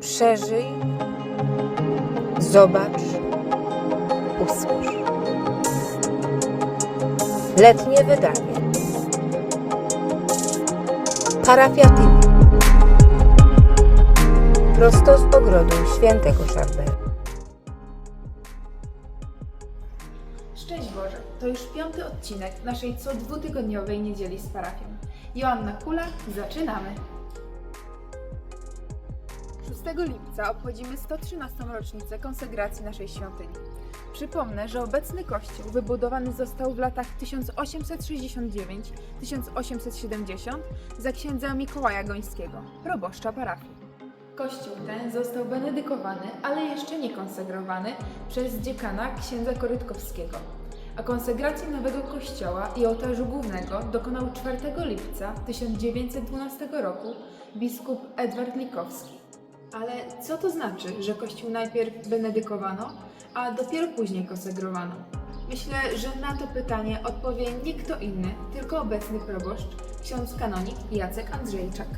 Przeżyj, zobacz, usłysz. Letnie wydanie. Parafia TV. Prosto z ogrodu świętego Szarbera. Szczęść Boże, to już piąty odcinek naszej co dwutygodniowej niedzieli z parafią. Joanna Kula, zaczynamy! 6 lipca obchodzimy 113. rocznicę konsegracji naszej świątyni. Przypomnę, że obecny kościół wybudowany został w latach 1869-1870 za księdza Mikołaja Gońskiego, proboszcza parafii. Kościół ten został benedykowany, ale jeszcze nie konsegrowany przez dziekana księdza Korytkowskiego. A konsegracji nowego kościoła i ołtarzu głównego dokonał 4 lipca 1912 roku biskup Edward Likowski. Ale co to znaczy, że kościół najpierw benedykowano, a dopiero później konsegrowano? Myślę, że na to pytanie odpowie nie kto inny, tylko obecny proboszcz, ksiądz kanonik Jacek Andrzejczak.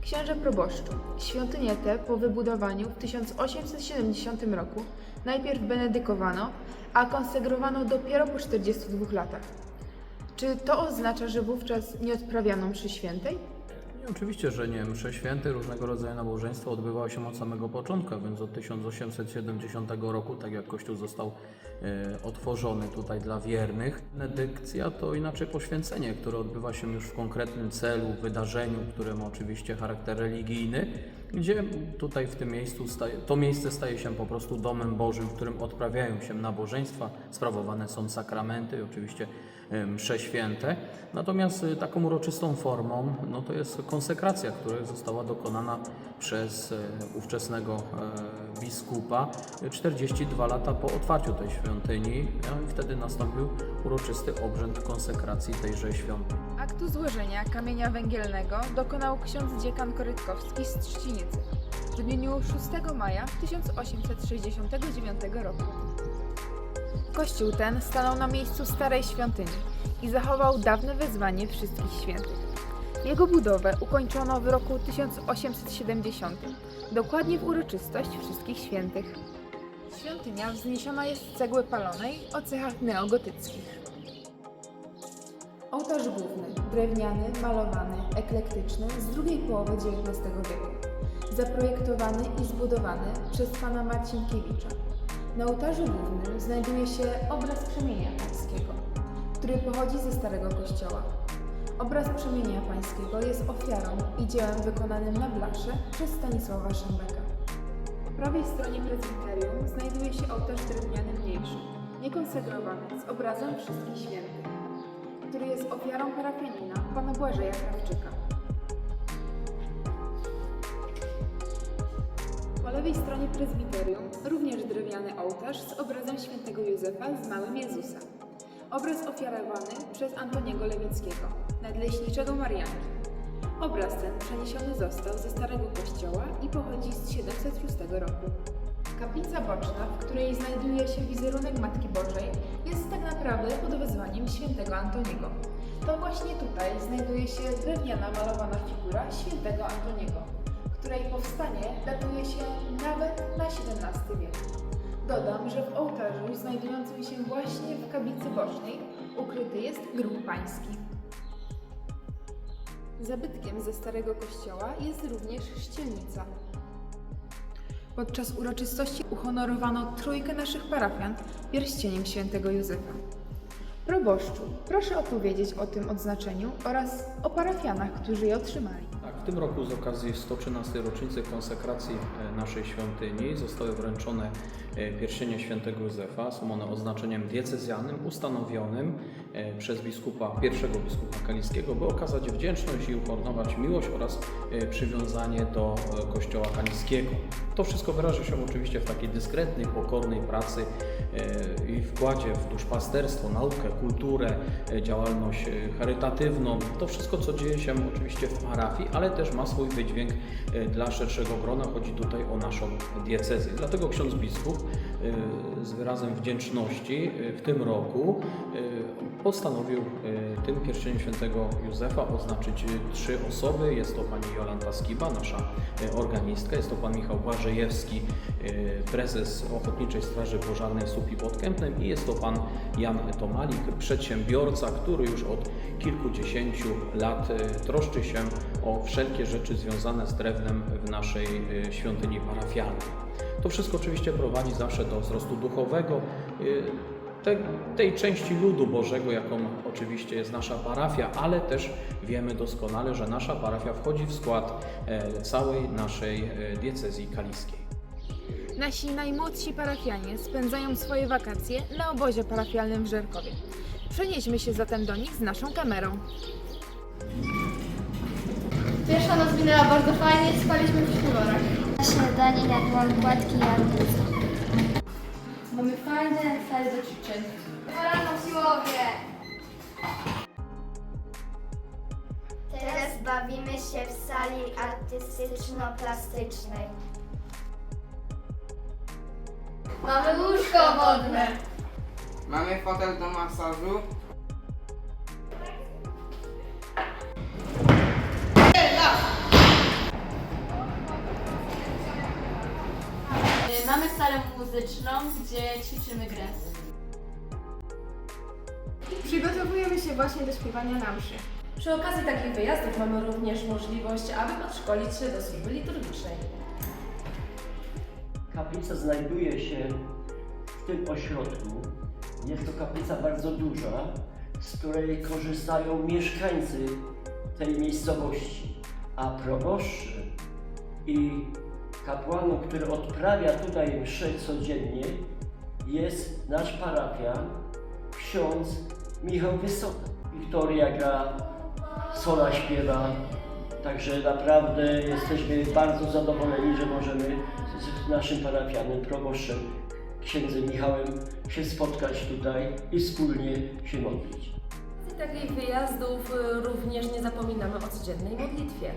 Księże proboszczu, świątynię tę po wybudowaniu w 1870 roku najpierw benedykowano, a konsegrowano dopiero po 42 latach. Czy to oznacza, że wówczas nie odprawiano mszy świętej? Oczywiście, że nie. Msze święte, różnego rodzaju nabożeństwa odbywały się od samego początku, więc od 1870 roku, tak jak Kościół został e, otworzony tutaj dla wiernych. Benedykcja to inaczej poświęcenie, które odbywa się już w konkretnym celu, wydarzeniu, które ma oczywiście charakter religijny, gdzie tutaj w tym miejscu to miejsce staje się po prostu domem Bożym, w którym odprawiają się nabożeństwa, sprawowane są sakramenty, oczywiście msze święte. Natomiast e, taką uroczystą formą no to jest konsekracja, która została dokonana przez e, ówczesnego biskupa e, 42 lata po otwarciu tej świątyni no i wtedy nastąpił uroczysty obrzęd konsekracji tejże świątyni. Aktu złożenia kamienia węgielnego dokonał ksiądz dziekan Korytkowski z Trzcinicy w dniu 6 maja 1869 roku. Kościół ten stanął na miejscu starej świątyni i zachował dawne wezwanie wszystkich świętych. Jego budowę ukończono w roku 1870, dokładnie w uroczystość wszystkich świętych. Świątynia wzniesiona jest z cegły palonej o cechach neogotyckich. Ołtarz główny, drewniany, malowany, eklektyczny z drugiej połowy XIX wieku. Zaprojektowany i zbudowany przez pana Marcinkiewicza. Na ołtarzu głównym znajduje się obraz Przemienia Pańskiego, który pochodzi ze Starego Kościoła. Obraz Przemienia Pańskiego jest ofiarą i dziełem wykonanym na blasze przez Stanisława Szembeka. Po prawej stronie prezbiterium znajduje się ołtarz drewniany mniejszy, niekonsegrowany z obrazem wszystkich świętych który jest ofiarą parafianina pana Błażeja Krawczyka. Po lewej stronie prezbiterium również drewniany ołtarz z obrazem świętego Józefa z małym Jezusa. Obraz ofiarowany przez Antoniego Lewickiego, nadleśniczego Marianki. Obraz ten przeniesiony został ze Starego Kościoła i pochodzi z 706 roku. Kaplica boczna, w której znajduje się wizerunek Matki Bożej, jest tak naprawdę pod wezwaniem świętego Antoniego. To właśnie tutaj znajduje się drewniana malowana figura świętego Antoniego, której powstanie datuje się nawet na XVII wiek. Dodam, że w ołtarzu znajdującym się właśnie w kaplicy bocznej ukryty jest grób pański. Zabytkiem ze Starego Kościoła jest również ścielnica, Podczas uroczystości uhonorowano trójkę naszych parafian pierścieniem świętego Józefa. Proboszczu, proszę opowiedzieć o tym odznaczeniu oraz o parafianach, którzy je otrzymali. Tym roku z okazji 113 rocznicy konsekracji e, naszej świątyni zostały wręczone e, pierścienie świętego Józefa. Są one oznaczeniem diecezjalnym ustanowionym przez biskupa, pierwszego biskupa kaliskiego, by okazać wdzięczność i uhonorować miłość oraz e, przywiązanie do e, kościoła kaliskiego. To wszystko wyraża się oczywiście w takiej dyskretnej, pokornej pracy e, i wkładzie w duszpasterstwo, naukę, kulturę, e, działalność e, charytatywną. To wszystko, co dzieje się oczywiście w parafii, ale też ma swój wydźwięk e, dla szerszego grona. Chodzi tutaj o naszą diecezję. Dlatego ksiądz biskup z wyrazem wdzięczności y, w tym roku y, postanowił y, tym pierścieniem świętego Józefa oznaczyć y, trzy osoby. Jest to pani Jolanta Skiba, nasza y, organistka, jest to pan Michał Błażejewski, y, prezes Ochotniczej Straży Pożarnej SUPI pod Kępnem i jest to pan Jan Tomalik, przedsiębiorca, który już od kilkudziesięciu lat y, troszczy się o wszelkie rzeczy związane z drewnem w naszej y, świątyni parafialnej. To wszystko oczywiście prowadzi zawsze do wzrostu duchowego y, te, tej części ludu Bożego, jaką oczywiście jest nasza parafia, ale też wiemy doskonale, że nasza parafia wchodzi w skład e, całej naszej e, diecezji kaliskiej. Nasi najmłodsi parafianie spędzają swoje wakacje na obozie parafialnym w Żerkowie. Przenieśmy się zatem do nich z naszą kamerą. Pierwsza noc minęła bardzo fajnie, spaliśmy w śpiworach. Na śniadanie jadłam płatki arbuza. Mamy fajne sale do ćwiczeń. Rano siłowie! Teraz bawimy się w sali artystyczno-plastycznej. Mamy łóżko wodne. Mamy fotel do masażu. Mamy salę muzyczną, gdzie ćwiczymy grę. Przygotowujemy się właśnie do śpiewania na mszy. Przy okazji takich wyjazdów mamy również możliwość, aby podszkolić się do służby liturgicznej. Kaplica znajduje się w tym ośrodku. Jest to kaplica bardzo duża, z której korzystają mieszkańcy tej miejscowości. A proboszczy i kapłanów, który odprawia tutaj mszę codziennie, jest nasz parafian, ksiądz Michał Wysota. Wiktoria gra, Sola śpiewa, Także naprawdę jesteśmy bardzo zadowoleni, że możemy z naszym parafianem, proboszczem, księdzem Michałem się spotkać tutaj i wspólnie się modlić. Takich wyjazdów y, również nie zapominamy o codziennej modlitwie.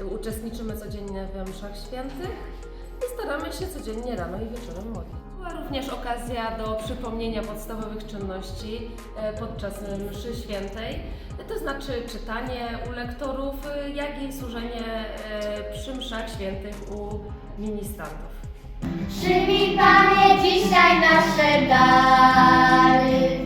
Y, Uczestniczymy codziennie w mszach świętych i staramy się codziennie rano i wieczorem modlić. Była również okazja do przypomnienia podstawowych czynności y, podczas mszy świętej, to znaczy czytanie u lektorów, jak i służenie przy mszach świętych u ministrantów. Panie dzisiaj nasze dary.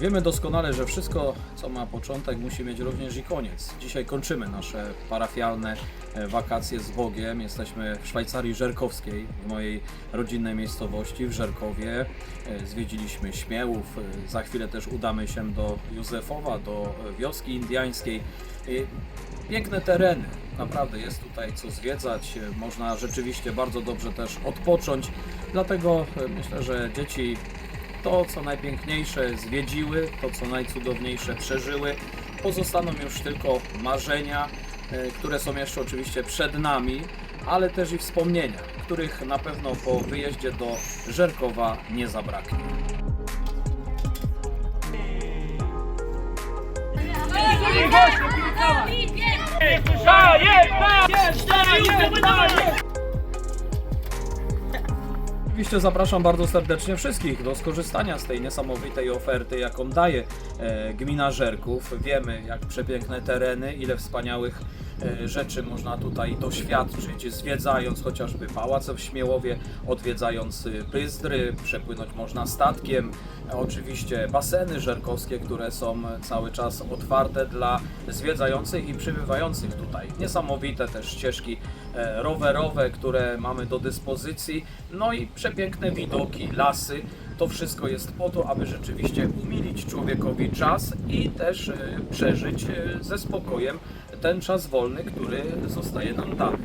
Wiemy doskonale, że wszystko, co ma początek, musi mieć również i koniec. Dzisiaj kończymy nasze parafialne e, wakacje z Bogiem. Jesteśmy w Szwajcarii Żerkowskiej, w mojej rodzinnej miejscowości w Żerkowie. E, Zwiedziliśmy Śmiałów, e, za chwilę też udamy się do Józefowa, do wioski indiańskiej. Piękne tereny, naprawdę jest tutaj co zwiedzać, można rzeczywiście bardzo dobrze też odpocząć. Dlatego myślę, że dzieci to, co najpiękniejsze zwiedziły, to, co najcudowniejsze przeżyły. Pozostaną już tylko marzenia, e, które są jeszcze oczywiście przed nami, ale też i wspomnienia, których na pewno po wyjeździe do Żerkowa nie zabraknie. Oczywiście zapraszam bardzo serdecznie wszystkich do skorzystania z tej niesamowitej oferty, jaką daje e, gmina Żerków. Wiemy, jak przepiękne tereny, ile wspaniałych e, rzeczy można tutaj doświadczyć, zwiedzając chociażby pałace w Śmiełowie, odwiedzając y, Pyzdry, przepłynąć można statkiem. Oczywiście baseny żerkowskie, które są cały czas otwarte dla zwiedzających i przybywających tutaj. Niesamowite też ścieżki rowerowe, które mamy do dyspozycji. No i przepiękne widoki, lasy. To wszystko jest po to, aby rzeczywiście umilić człowiekowi czas i też e, przeżyć e, ze spokojem ten czas wolny, który zostaje nam dany.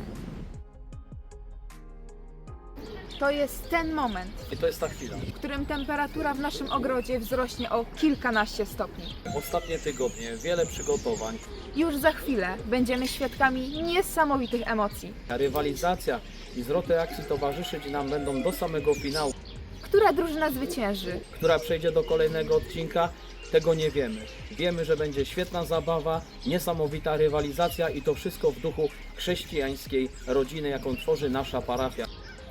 To jest ten moment, I to jest ta chwila. w którym temperatura w naszym ogrodzie wzrośnie o kilkanaście stopni. Ostatnie tygodnie, wiele przygotowań, Już za chwilę będziemy świadkami niesamowitych emocji. rywalizacja i zwroty akcji towarzyszyć nam będą do samego finału. Która drużyna zwycięży? która przejdzie do kolejnego odcinka, tego nie wiemy. Wiemy, że będzie świetna zabawa, niesamowita rywalizacja i to wszystko w duchu chrześcijańskiej rodziny, jaką tworzy nasza parafia.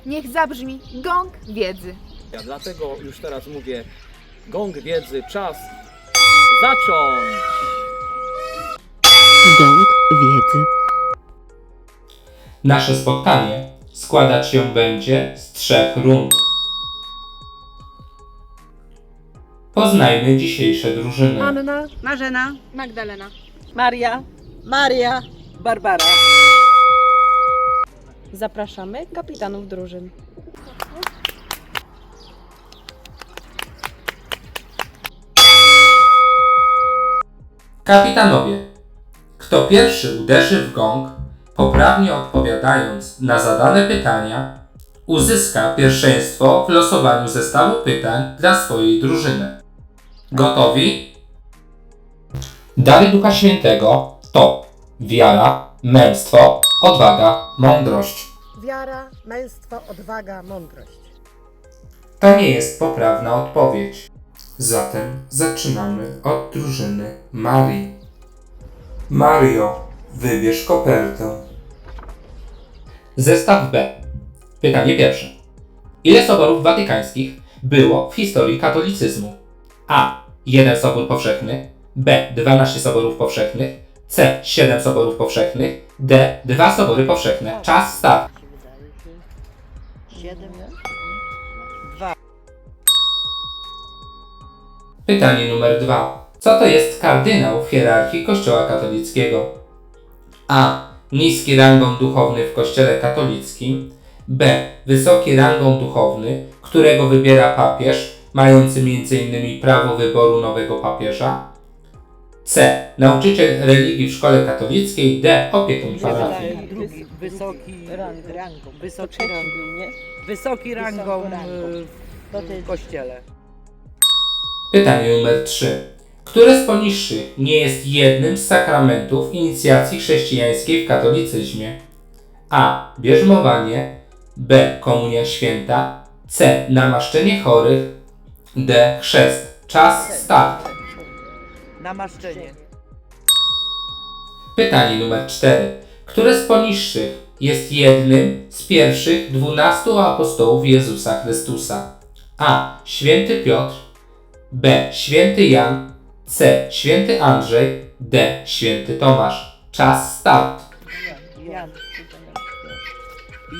Niech zabrzmi gong wiedzy. Ja dlatego już teraz mówię gong wiedzy, czas zacząć! Gong wiedzy. Nasze spotkanie składać się będzie z trzech rund. Poznajmy dzisiejsze drużyny. Anna, Marzena, Magdalena. Maria, Maria, Barbara. Zapraszamy kapitanów drużyn. Kapitanowie, kto pierwszy uderzy w gong, poprawnie odpowiadając na zadane pytania, uzyska pierwszeństwo w losowaniu zestawu pytań dla swojej drużyny. Gotowi? Dary Ducha Świętego to wiara, męstwo, odwaga, mądrość. Wiara, męstwo, odwaga, mądrość. To nie jest poprawna odpowiedź. Zatem zaczynamy od drużyny Marii. Mario, wybierz kopertę. Zestaw B. Pytanie pierwsze. Ile soborów watykańskich było w historii katolicyzmu? A. 1 sobór powszechny. B. 12 soborów powszechnych. C. 7 soborów powszechnych. D. 2 sobory powszechne. Czas start. Pytanie numer dwa. Co to jest kardynał w hierarchii Kościoła katolickiego? A. Niski rangą duchowny w Kościele katolickim. B. Wysoki rangą duchowny, którego wybiera papież, mający m.in. prawo wyboru nowego papieża. C. Nauczyciel religii w szkole katolickiej. D. Opiekun parafii. Drugi, wysoki rang, rangą. Wysoki rangą, nie? Wysoki rangą w kościele. Pytanie numer 3. Które z poniższych nie jest jednym z sakramentów inicjacji chrześcijańskiej w katolicyzmie? A. Bierzmowanie. B. Komunia święta. C. Namaszczenie chorych. D. Chrzest. Czas start. Namaszczenie. Pytanie numer 4. Które z poniższych jest jednym z pierwszych dwunastu apostołów Jezusa Chrystusa? A. Święty Piotr. B. Święty Jan. C. Święty Andrzej. D. Święty Tomasz. Czas start. Jan.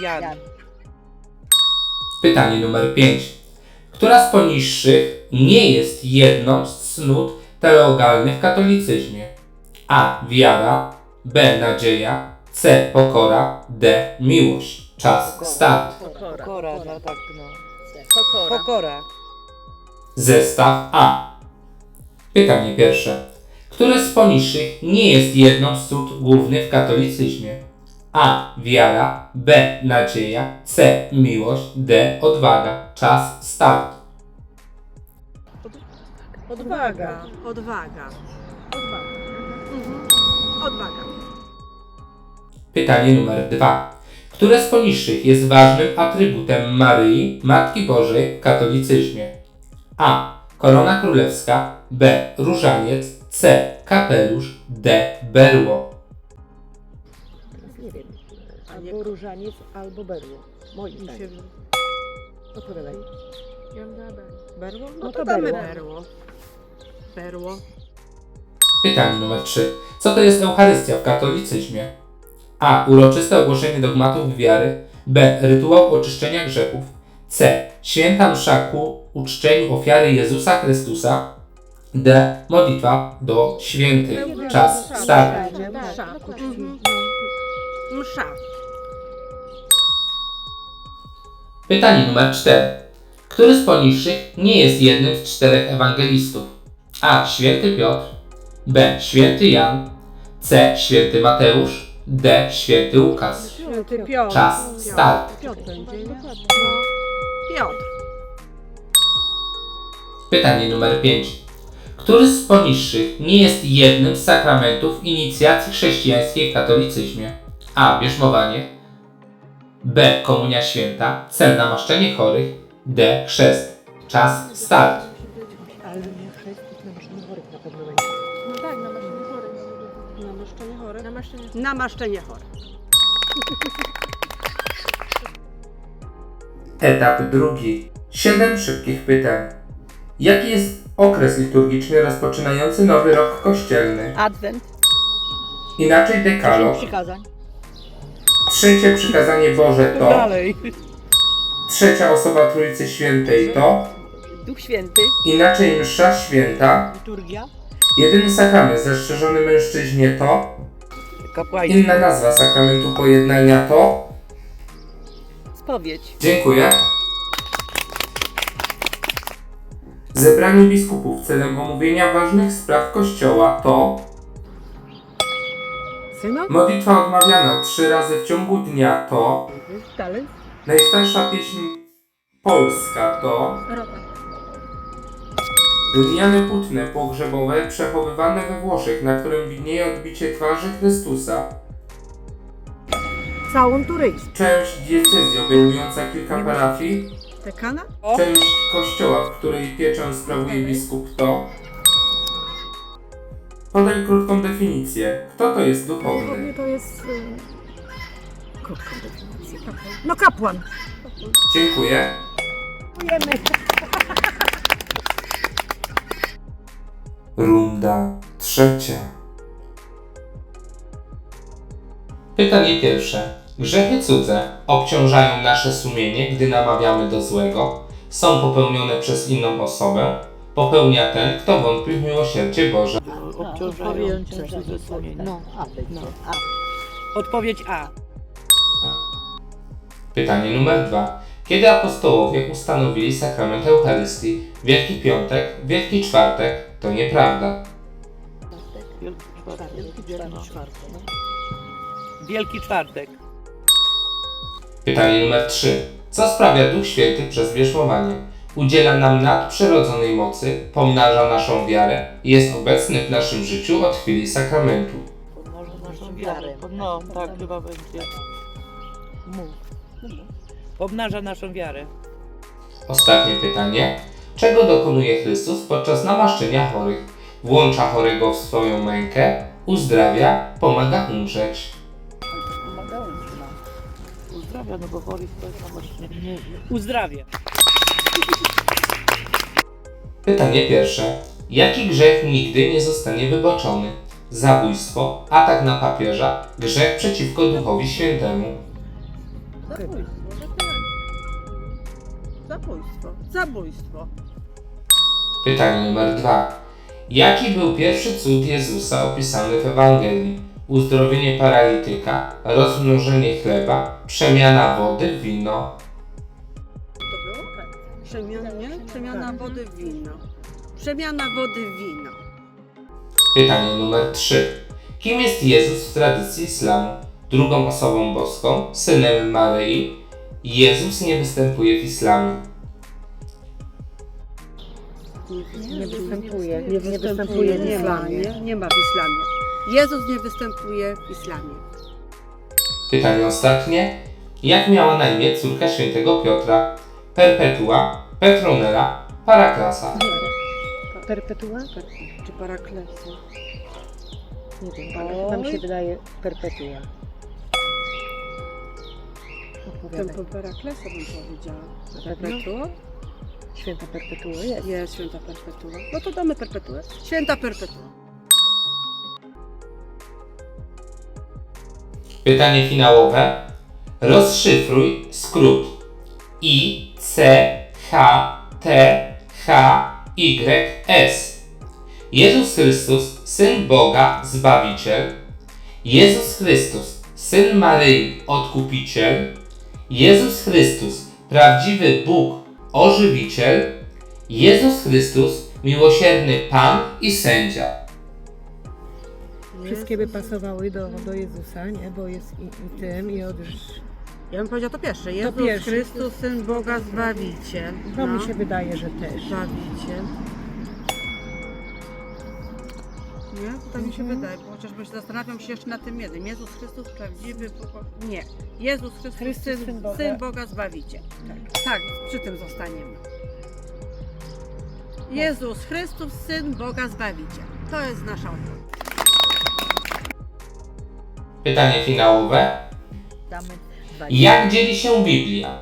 Jan. Pytanie numer 5. Która z poniższych nie jest jedną z cnót teologalnych w katolicyzmie? A. Wiara. B. Nadzieja. C. Pokora. D. Miłość. Czas start. Pokora, no tak no. Pokora. Pokora. Zestaw A. Pytanie pierwsze. Które z poniższych nie jest jedną z cnót głównych w katolicyzmie? A. Wiara. B. Nadzieja. C. Miłość. D. Odwaga. Czas start. Odwaga. Odwaga. Odwaga. Mhm. Odwaga. Pytanie numer dwa. Które z poniższych jest ważnym atrybutem Maryi, Matki Bożej w katolicyzmie? A. Korona królewska. B. Różaniec. C. Kapelusz. D. Berło. Nie wiem. Albo różaniec, albo berło. Moim się... Odpowiadaj. Berło? No to berło. berło. Berło. Pytanie numer 3. Co to jest Eucharystia w katolicyzmie? A. Uroczyste ogłoszenie dogmatów wiary. B. Rytuał oczyszczenia grzechów. C. Święta msza ku uczczeniu ofiary Jezusa Chrystusa. D. Modlitwa do świętych. Czas. Msza. Msza. Pytanie numer 4. Który z poniższych nie jest jednym z czterech ewangelistów? A. Święty Piotr. B. Święty Jan. C. Święty Mateusz. D. Święty Łukasz. Święty Piotr. Czas start. Piotr będzie, nie? Piotr. Pytanie numer 5. Który z poniższych nie jest jednym z sakramentów inicjacji chrześcijańskiej w katolicyzmie? A. Bierzmowanie. B. Komunia święta. C. Namaszczenie chorych. D. Chrzest. Czas start. 6 na maszczenie chorych na pewno będzie. No tak, na maszczenie chorych. Na maszczenie chorych. Na maszczenie, na maszczenie chorych. Etap drugi. Siedem szybkich pytań. Jaki jest okres liturgiczny rozpoczynający nowy rok kościelny? Adwent. Inaczej dekalog. przykazań. Trzecie przykazanie Boże to. Dalej. Trzecia osoba Trójcy Świętej to. Duch Święty. Inaczej msza święta. Liturgia. Jedyny sakrament zastrzeżony mężczyźnie to. Inna nazwa sakramentu pojednania to. Spowiedź. Dziękuję. Zebranie biskupów celem omówienia ważnych spraw Kościoła to Synod. modlitwa odmawiana trzy razy w ciągu dnia to Dalej. najstarsza pieśń polska to gliniane płótne pogrzebowe przechowywane we Włoszech, na którym widnieje odbicie twarzy Chrystusa. Całą turyjską. Część diecezji obejmująca kilka parafii Tekana. Część kościoła, w której pieczę sprawuje biskup to... Podaj krótką definicję. Kto to jest duchowny? to jest... Krótką definicję. No kapłan. Dziękuję. Dziękujemy. Runda trzecia. Pytanie pierwsze. Grzechy cudze obciążają nasze sumienie, gdy namawiamy do złego? Są popełnione przez inną osobę? Popełnia ten, kto wątpi w miłosierdzie Boże. Odpowiedź No, A. No, A. Odpowiedź A. Pytanie numer dwa. Kiedy apostołowie ustanowili sakrament Eucharystii? Wielki Piątek, Wielki Czwartek to nieprawda. Wielki czwartek. Pytanie numer 3. Co sprawia Duch Święty przez wierzchowanie? Udziela nam nadprzyrodzonej mocy, pomnaża naszą wiarę i jest obecny w naszym życiu od chwili sakramentu. Naszą wiarę. No, tak chyba będzie. Mów. Pomnaża naszą wiarę. Ostatnie pytanie. Czego dokonuje Chrystus podczas namaszczenia chorych? Włącza chorego w swoją mękę, uzdrawia, pomaga umrzeć. Uzdrawia, no bo chory to jest. Uzdrawia. Pytanie pierwsze. Jaki grzech nigdy nie zostanie wybaczony? Zabójstwo, atak na papieża, grzech przeciwko Duchowi Świętemu. Zabójstwo. Zabójstwo. Pytanie numer dwa. Jaki był pierwszy cud Jezusa opisany w Ewangelii? Uzdrowienie paralityka, rozmnożenie chleba, przemiana wody w wino. To było? Tak. Przemiana, nie? Przemiana wody w wino. Przemiana wody w wino. Pytanie numer 3. Kim jest Jezus w tradycji islamu? Drugą osobą boską, synem Maryi. Jezus nie występuje w islamie. Nie występuje. Nie, występuje w islamie. Nie ma w islamie. Jezus nie występuje w islamie. Pytanie ostatnie. Jak miała na imię córka świętego Piotra? Perpetua, Petronela, Paraklasa. Perpetua? Czy paraklesa? Nie wiem, ale chyba mi się wydaje perpetua. Ten paraklesa bym powiedziała. Perpetua? Święta perpetua jest. Jest święta perpetua. No to damy perpetuę. Święta perpetua. Pytanie finałowe. Rozszyfruj skrót I, C, H, T, H, Y, S. Jezus Chrystus, Syn Boga, Zbawiciel. Jezus Chrystus, Syn Maryi, Odkupiciel. Jezus Chrystus, prawdziwy Bóg, Ożywiciel. Jezus Chrystus, miłosierny Pan i Sędzia. Wszystkie by pasowały do, do Jezusa, nie? Bo jest i, i tym, i od... Ja bym powiedziała to pierwsze. Jezus pierwsze. Chrystus, Syn Boga, Zbawiciel. No, No. mi się wydaje, że też. Zbawiciel. Nie? To tak mi się Mhm. wydaje, bo chociażby się zastanawiam się jeszcze nad tym jednym. Jezus Chrystus, prawdziwy Bóg. Nie. Jezus Chrystus, Chrystus, Syn, Syn Boga. Syn Boga, Zbawiciel. Tak. przy tym zostaniemy. Jezus Chrystus, Syn Boga, Zbawiciel. To jest nasza odpowiedź. Pytanie finałowe. Jak dzieli się Biblia?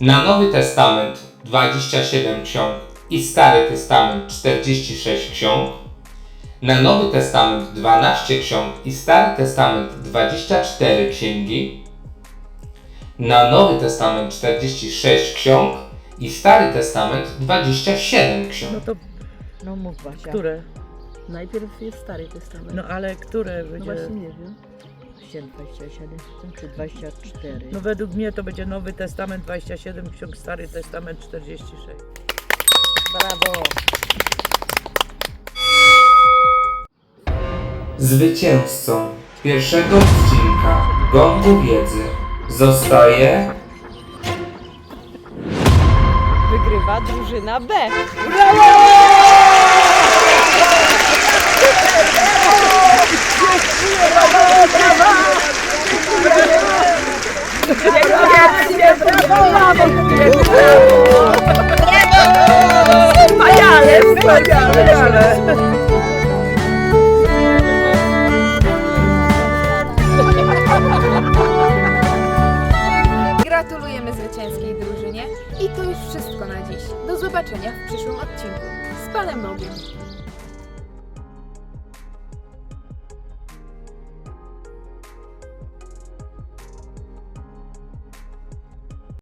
Na Nowy Testament 27 ksiąg i Stary Testament 46 ksiąg. Na Nowy Testament 12 ksiąg i Stary Testament 24 księgi. Na Nowy Testament 46 ksiąg i Stary Testament 27 ksiąg. No to, no mów Basia. Które? Najpierw jest Stary Testament. No ale które No będzie? właśnie nie wiem. 27 czy 24? No No według mnie to będzie Nowy Testament 27, Ksiąg Stary Testament 46. Brawo! Zwycięzcą pierwszego odcinka Gongu Wiedzy zostaje Wygrywa drużyna B. Wspaniale,